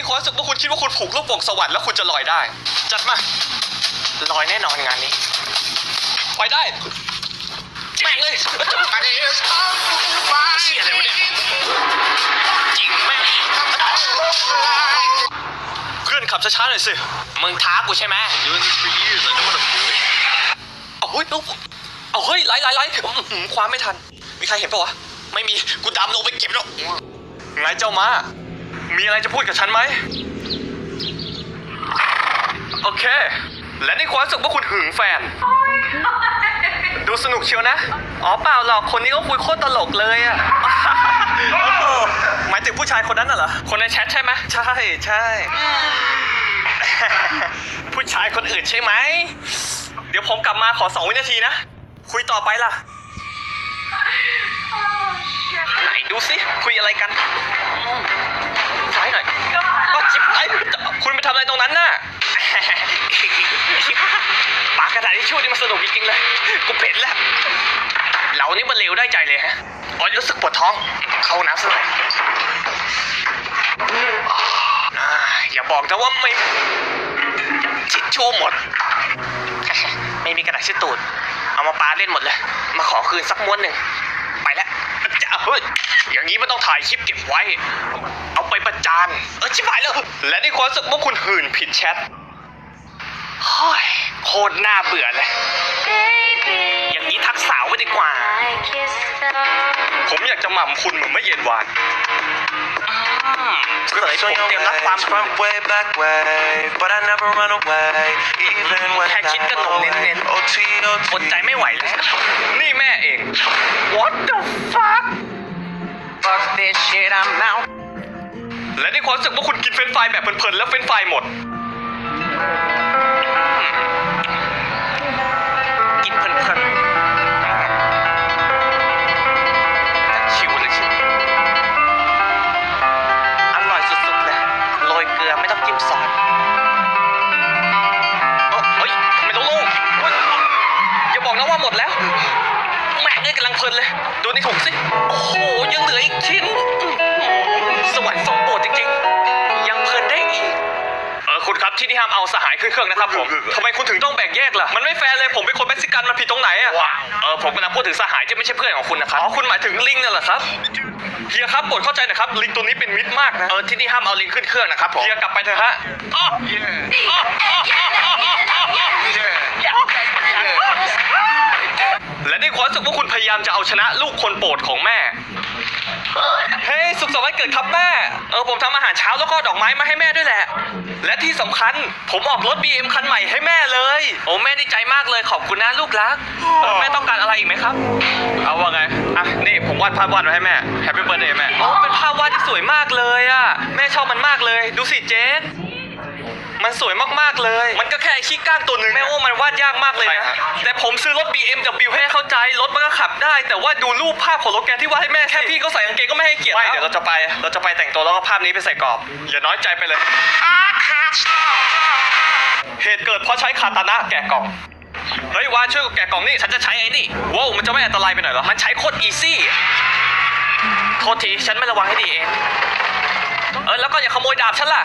นี่ความรู้สึกว่าคุณคิดว่าคุณผูกลูกโป่งสวรรค์แล้วคุณจะลอยได้ จัดมา ลอยแน่นอนงานนี้ ไปได้แม่งเลยเชี่ยอะไรวะเนี่ยจริงแม่งเพื่อนขับช้าๆหน่อยสิมึงท้ากูใช่ไหม Doing this for years. I know what I'm doing. เอาเฮ้ยเอาเอาเฮ้ยไหลไหลไหลอื้อหือคว้าไม่ทัน มีใครเห็นปะวะ ไม่มี กูดำลงไปเก็บแล้วไงเจ้ามา มีอะไรจะพูดกับฉันไหม โอเค และในความรู้สึกว่าคุณหึงแฟน ดูสนุกเชียวนะ อ๋อเปล่าหรอก คนนี้ก็คุยโคตรตลกเลยอะ หมายถึงผู้ชายคนนั้นน่ะเหรอ คนในแชทใช่ไหม ใช่ใช่ ผู้ชายคนอื่นใช่ไหม เดี๋ยวผมกลับมาขอสองวินาทีนะ คุยต่อไปล่ะ ไหนดูสิคุยอะไรกันอืมซ้ายหน่อยก็จิบไอ้คุณไปทำอะไรตรงนั้นน่ะปากกระดาษที่ช่วยนี่มันสนุกจริงๆเลย กูเผ็ดแล้ว เรานี่มันเร็วได้ใจเลยฮะอ๋อรู้สึกปวดท้อง เข้าน้ำสักหน่อยอ่าอย่าบอกนะว่าไม่ ทิชชู่หมด ไม่มีกระดาษเช็ดตูด เอามาปาเล่นหมดเลย มาขอคืนสักม้วนหนึ่ง ไปแล้วจะเฮ้ยอย่างนี้มันต้องถ่ายคลิปเก็บไว้ เอาไปประจาน เออชิบหายแล้ว และในความรู้สึกว่าคุณหื่นผิดแชทเฮ้ยโคตรน่าเบื่อเลย อย่างนี้ทักสาวไปดีกว่า ผมอยากจะหม่ำคุณเหมือนเมื่อเย็นวานอืม เสยผมเตรียมรับความ from way back way, but I never run away, even when แค่คิดก็หนมเน้นๆ OT, อดใจไม่ไหวแล้ว นี่แม่เอง What the fuck Fuck this shit, I'm out. และในความรู้สึกว่าคุณกินเฟรนช์ฟรายแบบเพลินๆแล้วเฟรนช์ฟรายหมด น้ำจิ้มซอสเอ้าเฮ้ยทำไมต้องโล่งอย่าบอกนะว่าหมดแล้ว แม่เอ้ยกำลังเพลินเลย ดูในถุงสิ โอ้โห ยังเหลืออีกชิ้น ห้ามเอาสหายขึ้นเครื่องนะครับผมทำไมคุณถึงต้องแบ่งแยกล่ะ มันไม่แฟร์เลย ผมเป็นคนเม็กซิกันมันผิดตรงไหนอะเออผมกำลังพูดถึงสหายที่ไม่ใช่เพื่อนของคุณนะครับ อ๋อ คุณหมายถึงลิงนั่นเหรอครับ เฮียครับโปรดเข้าใจหนะครับ ลิงตัวนี้เป็นมิตรมากนะ เออ ที่นี่ห้ามเอาลิงขึ้นเครื่องนะครับผม เฮียกลับไปเถอะฮะอ้ออ้ ออ้ออ้อและในความรู้สึกว่าคุณพยายามจะเอาชนะลูกคนโปรดของแม่ เฮ้ยสุขสันต์วันเกิดครับแม่ เออผมทำอาหารเช้าแล้วก็ดอกไม้มาให้แม่ด้วยแหละ และที่สำคัญผมออกรถ BM คันใหม่ให้แม่เลย โอ้แม่ดีใจมากเลยขอบคุณนะลูกรักเออแม่ต้องการอะไรอีกไหมครับ เอาว่าไง อะ นี่ผมวาดภาพวาดไว้ให้แม่ แฮปปี้เบิร์ดเดย์แม่ โอ้เป็นภาพวาดที่สวยมากเลยอะ แม่ชอบมันมากเลย ดูสิเจน มันสวยมากๆเลย มันก็แค่ไอ้ขี้ก้างตัวหนึ่งแม่ว่ามันวาดยากมากเลยนะแต่ผมซื้อรถ BMW ให้เข้าใจ รถมันก็ขับได้ แต่ว่าดูรูปภาพของรถแกที่วาดให้แม่แค่พี่ก็ใส่กางเกงก็ไม่ให้เกียรติไม่เดี๋ยวเราจะไป เราจะไปแต่งตัวแล้วก็ภาพนี้ไปใส่กรอบ อย่าน้อยใจไปเลย เหตุเกิดเพราะใช้คาตานะแกะกล่อง เฮ้ยวานช่วยกูแกะกล่องนี่ฉันจะใช้ไอ้นี่ว้าวมันจะไม่อันตรายไปหน่อยเหรอ มันใช้โคตรอีซี่ โทษที ฉันไม่ระวังให้ดีเอง เออแล้วก็อย่าขโมยดาบฉันล่ะ